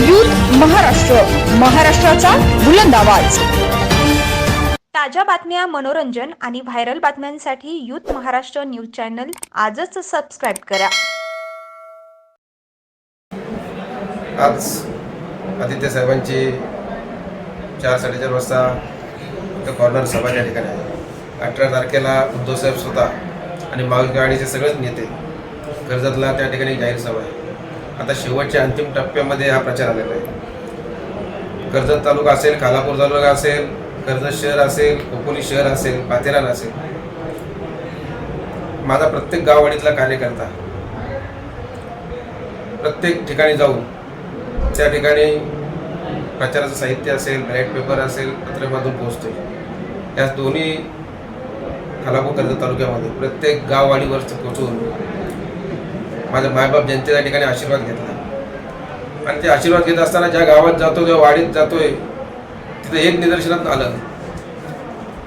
Youth Maharashtra महाराष्ट्राचा बुलंद आवाज. ताज्या बातम्या मनोरंजन आणि व्हायरल बातम्यांसाठी यूथ महाराष्ट्र न्यूज चॅनल आजच सबस्क्राईब करा. आज आदित्य साहेबांची चार साडेचार वाजता इथं कॉर्नर सभा त्या ठिकाणी आहे. अठरा तारखेला उद्धव साहेब स्वतः आणि महाविकास आघाडीचे सगळेच नेते कर्जतला त्या ठिकाणी जाहीर सभा आहे. आता शेवटच्या अंतिम टप्प्यामध्ये हा प्रचार आलेला आहे. कर्जत तालुका असेल खालापूर तालुका असेल कर्जत शहर असेल खोपोली शहर असेल पाथेरान असेल. माझा प्रत्येक गाववाडीतला कार्यकर्ता प्रत्येक ठिकाणी जाऊन त्या ठिकाणी प्रचाराचं साहित्य असेल बॅलेट पेपर असेल पत्रकातून पोहोचते या दोन्ही खालापूर कर्जत तालुक्यामध्ये प्रत्येक गाववाडीवर पोहोचून माझ्या मायबाप जनतेच्या ठिकाणी आशीर्वाद घेतला. आणि ते आशीर्वाद घेत असताना ज्या गावात जातो त्या वाडीत जातोय तिथं एक निदर्शनात आलं.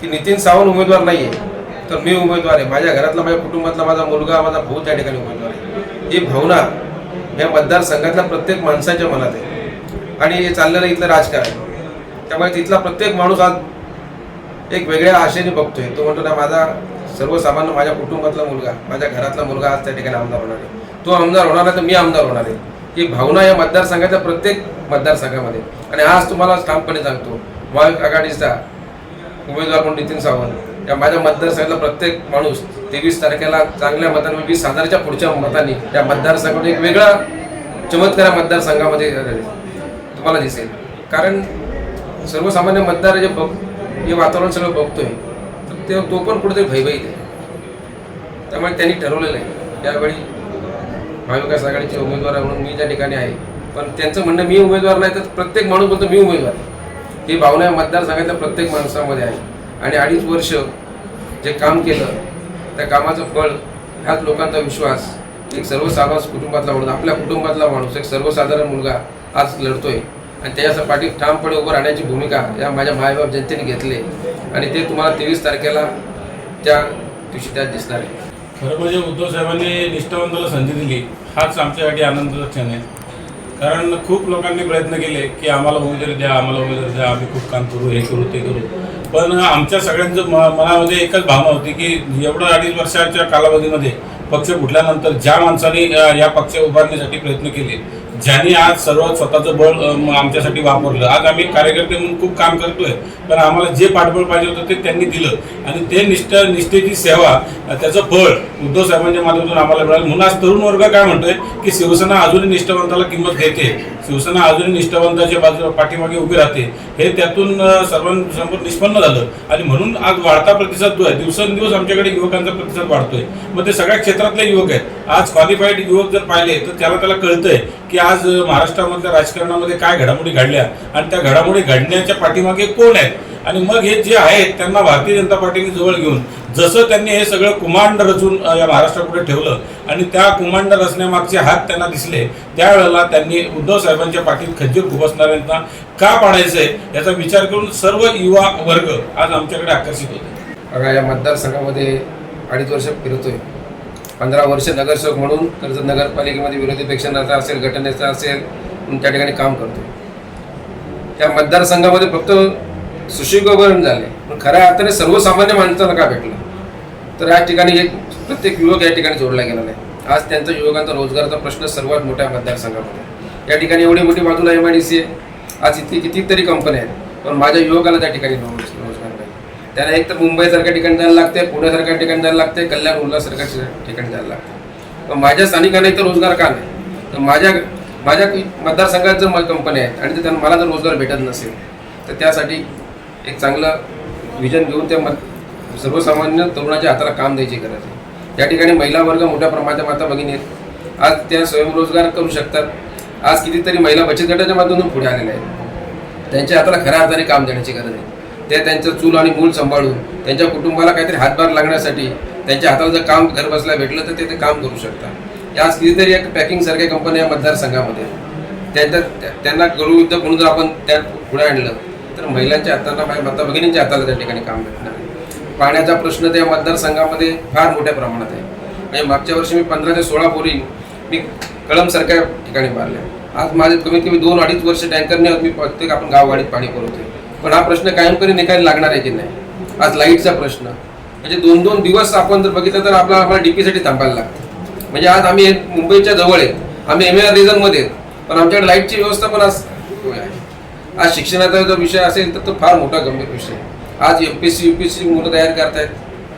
की नितीन सावंत उमेदवार नाही आहे तर मी उमेदवार आहे. माझ्या घरातला माझ्या कुटुंबातला माझा मुलगा माझा भाऊ त्या ठिकाणी उमेदवार आहे. ही भावना या मतदारसंघातल्या प्रत्येक माणसाच्या मनात आहे. आणि हे चाललेलं इथलं राजकारण. त्यामुळे तिथला प्रत्येक माणूस आज एक वेगळ्या आशेने बघतोय. तो म्हणतो ना माझा सर्वसामान्य माझ्या कुटुंबातला मुलगा माझ्या घरातला मुलगा आज त्या ठिकाणी आमदार होणार आहे. तो आमदार होणार आहे तर मी आमदार होणार आहे. ही भावना या मतदारसंघाच्या प्रत्येक मतदारसंघामध्ये. आणि आज तुम्हाला ठामपणे सांगतो महाविक आघाडीचा उमेदवार म्हणून नितीन सावंत या माझ्या मतदारसंघातला प्रत्येक माणूस तेवीस तारखेला चांगल्या मतांनी वीस हजारच्या पुढच्या मतांनी या मतदारसंघामध्ये एक वेगळा चमत्कार मतदारसंघामध्ये तुम्हाला दिसेल. कारण सर्वसामान्य मतदार जे बघ हे वातावरण सगळं बघतोय तर ते तो पण कुठेतरी भयभीत आहे. त्यामुळे त्यांनी ठरवलेलं आहे. यावेळी महाविकास आघाडीचे उमेदवार म्हणून मी त्या ठिकाणी आहे. पण त्यांचं म्हणणं मी उमेदवार नाही तर प्रत्येक माणूस बोलतो मी उमेदवार ही भावना मतदारसंघातल्या प्रत्येक माणसामध्ये आहे. आणि अडीच वर्ष जे काम केलं त्या कामाचं फळ ह्याच लोकांचा विश्वास एक सर्वसामान्य कुटुंबातला माणूस आपल्या कुटुंबातला माणूस एक सर्वसाधारण मुलगा आज लढतोय. आणि त्याच्या पाठी ठामपणे उभं राहण्याची भूमिका या माझ्या मायबाप जनतेने घेतली आणि ते तुम्हाला तेवीस तारखेला त्या दिवशी त्यात दिसणार आहे. खरं म्हणजे उद्धव साहेबांनी निष्ठावंताला संधी दिली. हाच आमच्यासाठी आनंदाचा क्षण आहे. कारण खूप लोकांनी प्रयत्न केले की आम्हाला उमेदवारी द्या आम्हाला उमेदवारी द्या आम्ही खूप काम करू हे करू ते करू. पण आमच्या सगळ्यांचं म मनामध्ये एकच भावना होती की एवढं अडीच वर्षाच्या कालावधीमध्ये पक्ष फुटल्यानंतर ज्या माणसाने या पक्ष उभारण्यासाठी प्रयत्न केले ज्यांनी आज सर्व स्वतःचं बळ आमच्यासाठी वापरलं. आज आम्ही कार्यकर्ते म्हणून खूप काम करतोय पण आम्हाला जे पाठबळ पाहिजे होतं ते त्यांनी दिलं. आणि ते निष्ठ निष्ठेची सेवा त्याचं फळ उद्धव साहेबांच्या माध्यमातून आम्हाला मिळालं. म्हणून आज तरुण वर्ग काय म्हणतोय की शिवसेना अजूनही निष्ठावंताला किंमत देते. शिवसेना अजूनही निष्ठावंताच्या बाजू पाठीमागे उभी राहते. हे त्यातून सर्वांसमोर निष्पन्न झालं. आणि म्हणून आज वाढता प्रतिसाद जो आहे दिवसेंदिवस आमच्याकडे युवकांचा प्रतिसाद वाढतोय. मग ते सगळ्या क्षेत्रातले युवक आहेत. आज क्वालिफाईड युवक जर पाहिले तर त्याला त्याला कळतंय की आज महाराष्ट्रामधल्या राजकारणामध्ये काय घडामोडी घडल्या आणि त्या घडामोडी घडण्याच्या पाठीमागे कोण आहेत? आणि मग हे जे आहेत त्यांना भारतीय जनता पार्टीने जवळ घेऊन जसं त्यांनी हे सगळं कुमांड रचून या महाराष्ट्रापुढे ठेवलं आणि त्या कुमांड रचण्यामागचे हात त्यांना दिसले त्यावेळेला त्यांनी उद्धव साहेबांच्या पाठीत खज्जीर खुपसणाऱ्यांना का पाडायचंय याचा विचार करून सर्व युवा वर्ग आज आमच्याकडे आकर्षित होते. बघा या मतदारसंघामध्ये अडीच वर्ष फिरतोय. पंधरा वर्ष नगरसेवक म्हणून कर्जत नगरपालिकेमध्ये विरोधी पक्षांचा असेल घटनेचा असेल त्या ठिकाणी काम करतो. त्या मतदारसंघामध्ये फक्त सुशिकरण झाले. पण खऱ्या अर्थाने सर्वसामान्य माणसाला का भेटलं? तर या ठिकाणी एक प्रत्येक युवक या ठिकाणी जोडला गेला नाही आज त्यांचा युवकांचा रोजगाराचा प्रश्न सर्वात मोठ्या मतदारसंघामध्ये या ठिकाणी एवढी मोठी बाजूला एम आय डी सी आहे. आज इथे कितीतरी कंपन्या आहेत. पण माझ्या युवकाला त्या ठिकाणी रोज- त्यांना एक तर मुंबईसारख्या ठिकाणी जायला लागते पुण्यासारख्या ठिकाणी जायला लागते कल्याण उल्हासारख्या ठिकाणी जायला लागते मग माझ्या स्थानिकांना इथं रोजगार का नाही? तर माझ्या माझ्या मतदारसंघात जर कंपन्या आहेत आणि त्यांना मला जर रोजगार भेटत नसेल. तर त्यासाठी एक चांगलं विजन घेऊन त्या मत सर्वसामान्य तरुणाच्या हाताला काम द्यायची गरज आहे. या ठिकाणी महिला वर्ग मोठ्या प्रमाणात माता भगिनी आहेत आज त्या स्वयंरोजगार करू शकतात. आज कितीतरी महिला बचत गटाच्या माध्यमातून पुढे आलेल्या आहेत. त्यांच्या हाताला खऱ्या अर्थाने काम देण्याची गरज आहे. ते त्यांचं चूल आणि मूल सांभाळून त्यांच्या कुटुंबाला काहीतरी हातभार लागण्यासाठी त्यांच्या हाताला जर काम घर बसल्या भेटलं तर ते ते काम करू शकतात. या कितीतरी एक पॅकिंग सारख्या कंपन्या मतदारसंघामध्ये. त्यांच्या त्यांना गरुयुद्ध म्हणून जर आपण त्या पुढे आणलं तर महिलांच्या हाताला माझ्या माता भगिनींच्या हाताला त्या ठिकाणी काम भेटणार पाण्याचा प्रश्न त्या मतदारसंघामध्ये फार मोठ्या प्रमाणात आहे. म्हणजे मागच्या वर्षी मी पंधरा ते सोळा बोरी मी कळमसारख्या ठिकाणी मारल्या. आज माझे कमीत कमी दोन अडीच वर्ष टँकरने मी प्रत्येक आपण गाववाडीत पाणी पुरवतोय. पण हा प्रश्न कायमकरी निकाली लागणार आहे की नाही? आज लाईटचा प्रश्न. म्हणजे दोन दोन दिवस आपण जर बघितलं तर आपला आम्हाला डीपीसाठी थांबायला लागतं. म्हणजे आज आम्ही मुंबईच्या जवळ आहे. आम्ही एम आर रिझनमध्ये पण आमच्याकडे लाईटची व्यवस्था पण आज आहे. आज शिक्षणाचा जो विषय असेल तर तो फार मोठा गंभीर विषय आहे. आज M P C U P C मुलं तयार करतायत.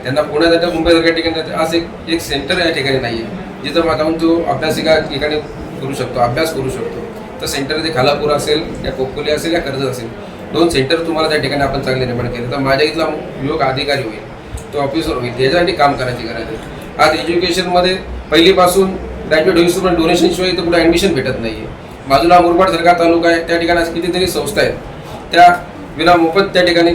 त्यांना पुण्यात जायचं मुंबईसारख्या ठिकाणी आज एक एक सेंटर या ठिकाणी नाही आहे जिथं मग जाऊन तो अभ्यास एका ठिकाणी करू शकतो अभ्यास करू शकतो. तर सेंटर जे खालापूर असेल या कोकोली असेल या कर्जत असेल. दोन सेंटर तुम्हाला त्या ठिकाणी आपण चांगले निर्माण केले. तर माझ्या इथला युवक अधिकारी होईल तो ऑफिसर होईल त्याच्यासाठी काम करायची गरज आहे. आज एज्युकेशनमध्ये पहिलीपासून ग्रॅज्युएट होईपर्यंत डोनेशन डोनेशनशिवाय इथं कुठे ॲडमिशन भेटत नाही आहे बाजूला मुरबाड सरकार तालुका आहे. त्या ठिकाणी आज कितीतरी संस्था आहेत. त्या विना मोफत त्या ठिकाणी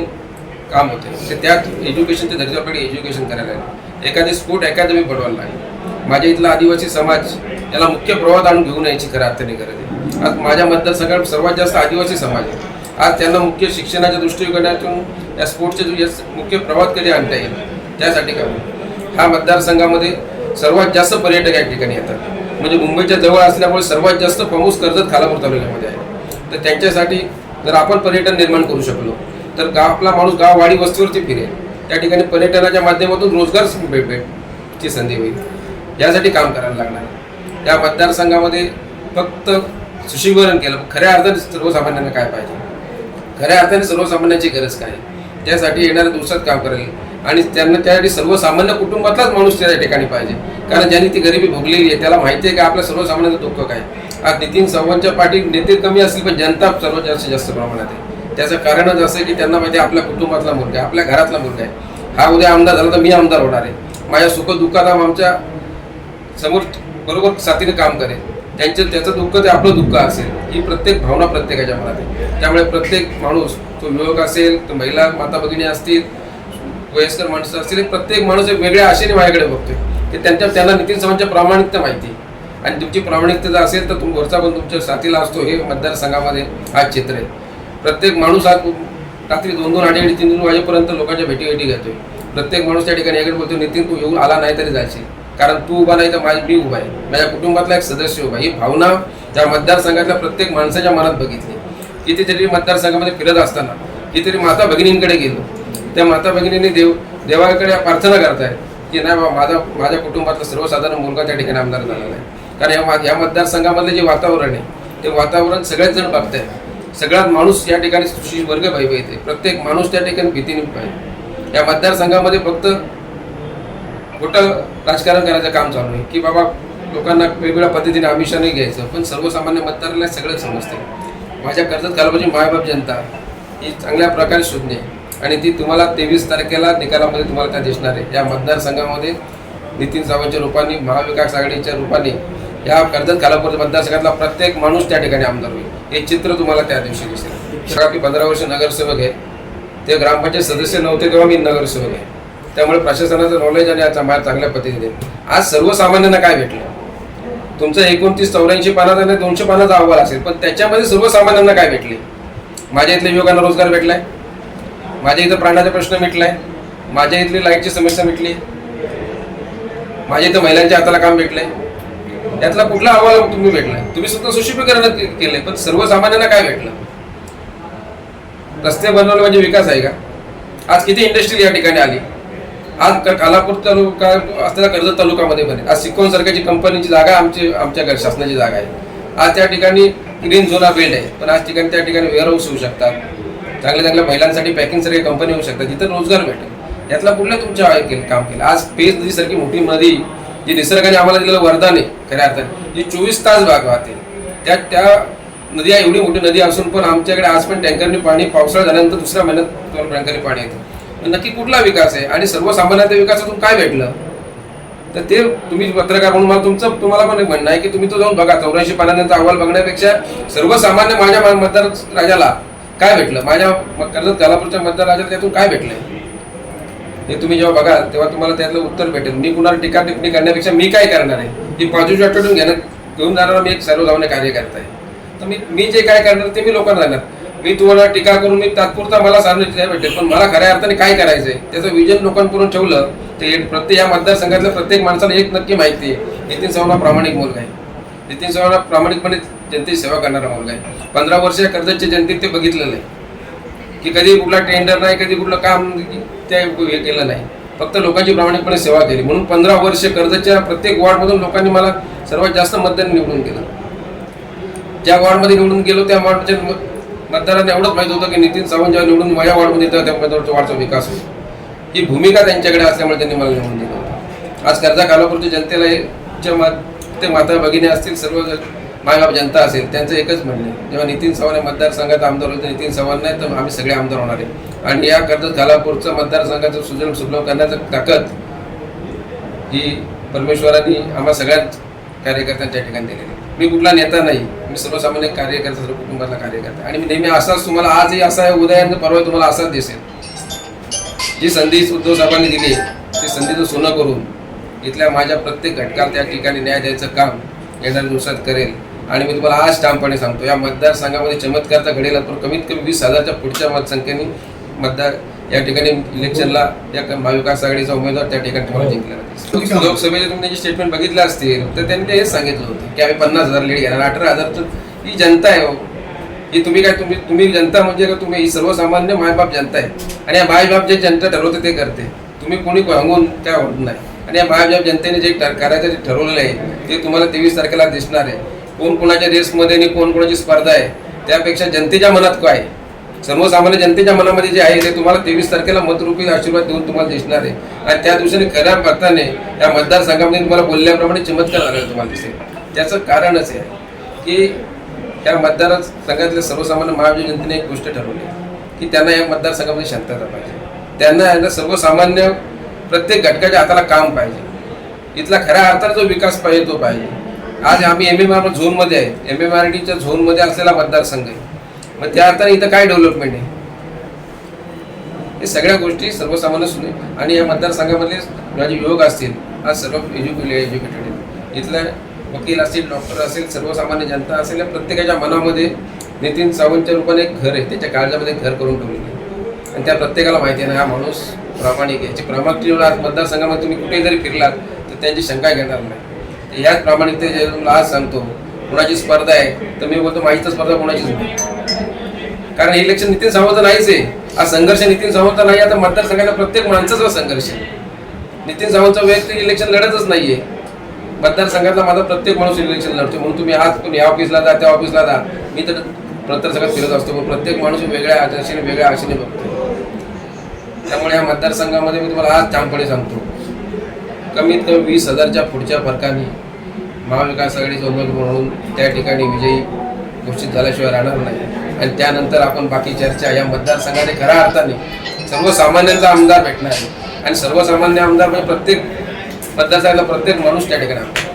काम होते. ते त्यात एज्युकेशनच्या दर्जाकडे एज्युकेशन करायला आहे एखादी स्पोर्ट अकॅदमी बनवायला आहे माझ्या इथला आदिवासी समाज याला मुख्य प्रवाहात आणून घेऊन यायची खऱ्या अर्थाने गरज आहे. आज माझ्या मतदारसंघात सर्वात जास्त आदिवासी समाज आहे. आज त्यांना मुख्य शिक्षणाच्या दृष्टिकोनातून या स्पोर्ट्सचे मुख्य प्रभात कधी आणता येईल त्यासाठी काम हा मतदारसंघामध्ये सर्वात जास्त पर्यटक या ठिकाणी येतात. म्हणजे मुंबईच्या जवळ असल्यामुळे सर्वात जास्त पाऊस कर्जत खालापूर तालुक्यामध्ये आहे. तर त्यांच्यासाठी जर आपण पर्यटन निर्माण करू शकलो तर गाव आपला माणूस गाव वाडी वस्तीवरती फिरेल. त्या ठिकाणी पर्यटनाच्या माध्यमातून रोजगार भेट भेटची संधी होईल. यासाठी काम करायला लागणार. या मतदारसंघामध्ये फक्त सुशीकरण केलं खऱ्या अर्थाने सर्वसामान्यांना काय पाहिजे? खऱ्या अर्थाने सर्वसामान्यांची गरज काय? त्यासाठी येणाऱ्या दिवसात काम करेल. आणि त्यांना त्यासाठी सर्वसामान्य कुटुंबातलाच माणूस त्या ठिकाणी पाहिजे. कारण ज्यांनी ती गरिबी भोगलेली आहे त्याला माहिती आहे की आपल्या सर्वसामान्यांचं दुःख काय? आज नितीन चव्हाणच्या पाठी नेते कमी असतील पण जनता सर्वात जास्त जास्त प्रमाणात आहे. त्याचं कारणच असं आहे की त्यांना माहिती आहे आपल्या कुटुंबातला मुलगा आहे आपल्या घरातला मुलगा आहे. हा उद्या आमदार झाला तर मी आमदार होणार आहे. माझ्या सुखदुःखाला आमच्यासमोर बरोबर साथीने काम करेल. त्यांचं त्याचं दुःख ते आपलं दुःख असेल. ही प्रत्येक भावना प्रत्येकाच्या मनात आहे. त्यामुळे प्रत्येक माणूस तो युवक असेल तो महिला माता भगिनी असतील वयस्कर माणसं असतील प्रत्येक माणूस एक वेगळ्या आशेने माझ्याकडे बघतोय. ते त्यांच्या त्यांना नितीन सावंतच्या प्रामाणिकता माहिती आहे. आणि तुमची प्रामाणिकता जर असेल तर तुम वरचा पण तुमच्या साथीला असतो हे मतदारसंघामध्ये आज चित्र आहे. प्रत्येक माणूस आज रात्री दोन दोन अडी तीन तीन वाजेपर्यंत लोकांच्या भेटी भेटी घेतोय प्रत्येक माणूस त्या ठिकाणी याकडे बोलतो नितीन तू येऊन आला नाही तरी जायची कारण तू उभा नाही तर माझी मी उभा आहे. माझ्या कुटुंबातला एक सदस्य उभा ही भावना त्या मतदारसंघातल्या प्रत्येक माणसाच्या मनात बघितली. कितीतरी मतदारसंघामध्ये फिरत असताना कितीतरी माता भगिनींकडे गेलो. त्या माता भगिनींनी देव देवाकडे प्रार्थना करतायत की नाही बाबा माझा माझ्या कुटुंबातला सर्वसाधारण मुलगा त्या ठिकाणी आमदार झालेला आहे. कारण या या मतदारसंघामधले जे वातावरण आहे ते वातावरण सगळेच जण बघतायत. सगळ्यात माणूस या ठिकाणी सुशील वर्ग पाहिजे प्रत्येक माणूस त्या ठिकाणी भीतीने पाहिजे या मतदारसंघामध्ये फक्त खोटं राजकारण करायचं काम चालू आहे. की बाबा लोकांना वेगवेगळ्या पद्धतीने आमिषाने घ्यायचं पण सर्वसामान्य मतदाराला सगळं समजते. माझ्या कर्जत कालबाजी मायबाप जनता ही चांगल्या प्रकारे शोधणे आणि ती तुम्हाला तेवीस तारखेला निकालामध्ये तुम्हाला त्या दिसणार आहे. या मतदारसंघामध्ये नितीन सावंतच्या रूपाने महाविकास आघाडीच्या रूपाने या कर्जत कालापूर मतदारसंघातला प्रत्येक माणूस त्या ठिकाणी आमदार होईल. हे चित्र तुम्हाला त्या दिवशी दिसेल. पंधरा वर्ष नगरसेवक आहे. ते ग्रामपंचायत सदस्य नव्हते तेव्हा मी नगरसेवक आहे. त्यामुळे प्रशासनाचं नॉलेज आणि आज चांगल्या पद्धतीने आज सर्वसामान्यांना काय भेटलं? तुमचं एकोणतीस चौऱ्याऐंशी पानाचा आणि दोनशे पानाचा अहवाल असेल पण त्याच्यामध्ये सर्वसामान्यांना काय भेटले? माझ्या इथल्या युवकांना रोजगार भेटलाय. माझ्या इथं प्राण्याचा प्रश्न मिटलाय. माझ्या इथली लाईटची समस्या मिटली. माझ्या इथं महिलांच्या हाताला काम भेटलंय. यातला कुठला अहवाल तुम्ही भेटलाय? तुम्ही सुद्धा सुशिपीकरण केलंय पण सर्वसामान्यांना काय भेटलं? रस्ते बनवले म्हणजे विकास आहे का? आज किती इंडस्ट्री या ठिकाणी आली? आज कालापूर तालुका असलेला कर्जत तालुकामध्ये पण आज सिक्कोन सरकारची कंपनीची जागा आमची आमच्या घर शासनाची जागा आहे. आज त्या ठिकाणी ग्रीन झोना बेल्ट आहे. पण आज ठिकाणी त्या ठिकाणी वेअरहाऊस होऊ शकतात. चांगल्या चांगल्या महिलांसाठी पॅकिंगसारखी कंपनी होऊ शकतात. जिथं रोजगार भेटेल. यातला कुठल्या तुमच्या काम केलं? आज पेज नदीसारखी मोठी नदी जी निसर्गाने आम्हाला दिलेलं वरदान आहे खऱ्या अर्थाने. जी चोवीस तास भाग वाहते. त्या त्या नदी एवढी मोठी नदी असून पण आमच्याकडे आज पण टँकरने पाणी पावसाळा झाल्यानंतर दुसऱ्या महिन्यात टँकरने पाणी येतं. नक्की कुठला विकास आहे? आणि सर्वसामान्यांच्या विकासातून काय भेटलं? तर ते तुम्ही पत्रकार म्हणून मला तुमचं तुम्हाला पण एक म्हणणं आहे की तुम्ही तो जाऊन बघा. चौऱ्याऐंशी पानांचा अहवाल बघण्यापेक्षा सर्वसामान्य माझ्या मतदार राजाला काय भेटलं? माझ्या कर्जत कालापूरच्या मतदार राजाला त्यातून काय भेटलंय? हे तुम्ही जेव्हा बघाल तेव्हा तुम्हाला त्यातलं उत्तर भेटेल. मी कुणाला टीका टिप्पणी करण्यापेक्षा मी काय करणार आहे? ती बाजूच्या आठवडून घेणं घेऊन जाणारा मी एक सर्वसामान्य कार्यकर्ता आहे. तर मी मी जे काय करणार ते मी लोकांना सांगणार. मी तुम्हाला टीका करून मी तात्पुरता मला सामने भेटेल पण मला खऱ्या अर्थाने काय करायचंय? त्याचं विजन लोकांपुढून ठेवलं ते प्रत्येक या मतदारसंघातल्या प्रत्येक माणसाला एक नक्की माहिती आहे. नितीन चव्हाण प्रामाणिक मुलगा आहे. नितीन चव्हाण प्रामाणिकपणे जनतेची सेवा करणारा मुलगा आहे. पंधरा वर्ष कर्जतच्या जनतेत ते बघितलेलं आहे. की कधी कुठला टेंडर नाही कधी कुठलं काम ते हे केलं नाही. फक्त लोकांची प्रामाणिकपणे सेवा केली. म्हणून पंधरा वर्ष कर्जतच्या प्रत्येक वॉर्डमधून लोकांनी मला सर्वात जास्त मतदान निवडून केलं ज्या वॉर्डमध्ये निवडून गेलो त्या वॉर्डच्या मतदारांना एवढंच माहीत होतं की नितीन सावंत जेव्हा निवडून वया वाढून येतात त्या मतदाराच्या वॉर्डचा विकास होईल. ही भूमिका त्यांच्याकडे असल्यामुळे त्यांनी मला निवडून दिलं होतं. आज कर्जा कालापूरच्या जनतेला ज्या मा- ते माता भगिनी असतील सर्व ज- मायबाप जनता असेल त्यांचं एकच म्हणणं आहे. जेव्हा नितीन चव्हाण मतदारसंघात आमदार होते नितीन चव्हाण नाही तर आम्ही सगळे आमदार होणार आहे. आणि या कर्जत कालापूरचं मतदारसंघाचं सुजन सुलभ करण्याचं ताकद ही परमेश्वरांनी आम्हा सगळ्याच कार्यकर्त्यांच्या ठिकाणी दिलेली मी कुठला नेता नाही मी सर्वसामान्य कार्यकर्ता सर्व कुटुंबातला कार्यकर्ता. आणि मी नेहमी असाच तुम्हाला आजही असा आहे उद्या परवा तुम्हाला असाच दिसेल. जी संधी उद्धव साहेबांनी दिली ती संधीचं सोनं करून इथल्या माझ्या प्रत्येक घटकाला त्या ठिकाणी न्याय द्यायचं काम येणाऱ्या दिवसात करेल. आणि मी तुम्हाला आज ठामपणे सांगतो या मतदारसंघामध्ये चमत्कारचा घडेल पण कमीत कमी वीस हजारच्या पुढच्या मतसंख्येने मतदार या ठिकाणी इलेक्शनला या क- महाविकास आघाडीचा उमेदवार त्या ठिकाणी तुम्हाला जिंकलेला दिसेल. लोकसभेचे तुम्ही त्याचे स्टेटमेंट बघितले असतील तर त्यांनी ते हेच सांगितलं होतं की आम्ही पन्नास हजार लीड घेणार. अठरा हजार तर ही जनता आहे हो. ही तुम्ही काय तुम्ही तुम्ही जनता म्हणजे का तुम्ही? ही सर्वसामान्य मायबाप जनता आहे. आणि या मायबाप जे जनता ठरवते ते करते. तुम्ही कोणी सांगून त्या होत नाही. आणि या मायबाप जनतेने जे करायचं जे ठरवलेलं आहे ते तुम्हाला तेवीस तारखेला दिसणार आहे. कोण कोणाच्या रेसमध्ये आणि कोण कोणाची स्पर्धा आहे त्यापेक्षा जनतेच्या मनात काय आहे? सर्वसामान्य जनतेच्या मनामध्ये जे आहे ते तुम्हाला तेवीस तारखेला मतरूपी आशीर्वाद देऊन तुम्हाला दिसणार आहे. आणि त्या दिवसाने खऱ्या अर्थाने या मतदारसंघामध्ये तुम्हाला बोलल्याप्रमाणे चमत्कार झालेला तुम्हाला दिसेल. त्याचं कारणच आहे की त्या मतदारसंघातल्या सर्वसामान्य महाविजय जनतेने एक गोष्ट ठरवली की त्यांना या मतदारसंघामध्ये शांतता पाहिजे. त्यांना यांना सर्वसामान्य प्रत्येक घटकाच्या हाताला काम पाहिजे. इथला खऱ्या अर्थाने जो विकास पाहिजे तो पाहिजे. आज आम्ही एम एम आर झोनमध्ये आहे. एम एम आर डीच्या झोनमध्ये असलेला मतदारसंघ आहे. मग त्या अर्थाने इथं काय डेव्हलपमेंट आहे? हे सगळ्या गोष्टी सर्वसामान्य सुने. आणि या मतदारसंघामधले जे युवक असतील आज सर्व एज्युकेटेड एज्युकेटेड आहेत. इथल्या वकील असतील डॉक्टर असेल सर्वसामान्य जनता असेल या प्रत्येकाच्या मनामध्ये नितीन सावंतच्या रूपाने एक घर आहे. त्याच्या काळजामध्ये घर करून ठेवलेलं आहे. आणि त्या प्रत्येकाला माहिती आहे ना हा माणूस प्रामाणिक आहे. याची प्रामाणिक आज मतदारसंघामध्ये तुम्ही कुठेही जरी फिरलात तर त्यांची शंका घेणार नाही. याच प्रामाणिकते तुम्हाला आज सांगतो कुणाची स्पर्धा आहे? तर मी बोलतो माझी तर स्पर्धा कोणाचीच नाही. कारण हे इलेक्शन नितीन सावंत नाहीच आहे. हा संघर्ष नितीन सावंत नाही आता मतदारसंघाचा प्रत्येक माणसाचा संघर्ष नितीन सावंतचा वैयक्तिक इलेक्शन लढतच नाहीये. मतदारसंघातला माझा प्रत्येक माणूस इलेक्शन लढतो. म्हणून तुम्ही आज कोणी या ऑफिसला जा त्या ऑफिसला जा. मी तर मतदारसंघात फिरत असतो पण प्रत्येक माणूस वेगळ्या आदर्शाने वेगळ्या आशेने बघतो. त्यामुळे या मतदारसंघामध्ये मी तुम्हाला आज ठामपणे सांगतो. कमीत कमी वीस हजारच्या पुढच्या फरकाने महाविकास आघाडीचे उमेदवार म्हणून त्या ठिकाणी विजयी घोषित झाल्याशिवाय राहणार नाही. आणि त्यानंतर आपण बाकी चर्चा या मतदारसंघाने खऱ्या अर्थाने सर्वसामान्यांचा आमदार भेटणार आहे. आणि सर्वसामान्य आमदार म्हणजे प्रत्येक मतदारसंघाला प्रत्येक माणूस त्या ठिकाणी